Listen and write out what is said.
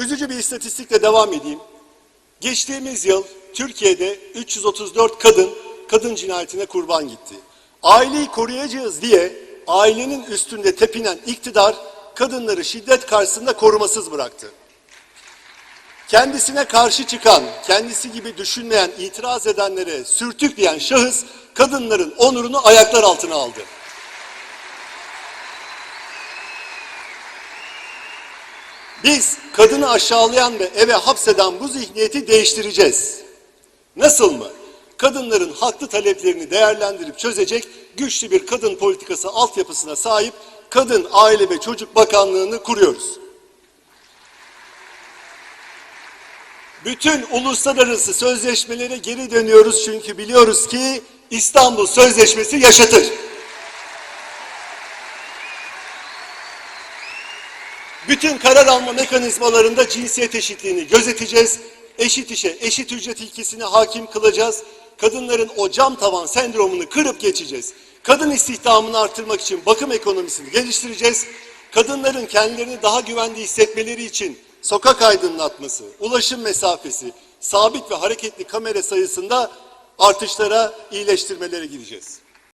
Üzücü bir istatistikle devam edeyim. Geçtiğimiz yıl Türkiye'de 334 kadın kadın cinayetine kurban gitti. Aileyi koruyacağız diye ailenin üstünde tepinen iktidar kadınları şiddet karşısında korumasız bıraktı. Kendisine karşı çıkan, kendisi gibi düşünmeyen, itiraz edenlere sürtük diyen şahıs kadınların onurunu ayaklar altına aldı. Biz kadını aşağılayan ve eve hapseden bu zihniyeti değiştireceğiz. Nasıl mı? Kadınların haklı taleplerini değerlendirip çözecek güçlü bir kadın politikası altyapısına sahip Kadın, Aile ve Çocuk Bakanlığı'nı kuruyoruz. Bütün uluslararası sözleşmelere geri dönüyoruz çünkü biliyoruz ki İstanbul Sözleşmesi yaşatır. Bütün karar alma mekanizmalarında cinsiyet eşitliğini gözeteceğiz. Eşit işe, eşit ücret ilkesine hakim kılacağız. Kadınların o cam tavan sendromunu kırıp geçeceğiz. Kadın istihdamını artırmak için bakım ekonomisini geliştireceğiz. Kadınların kendilerini daha güvende hissetmeleri için sokak aydınlatması, ulaşım mesafesi, sabit ve hareketli kamera sayısında artışlara, iyileştirmelere gideceğiz.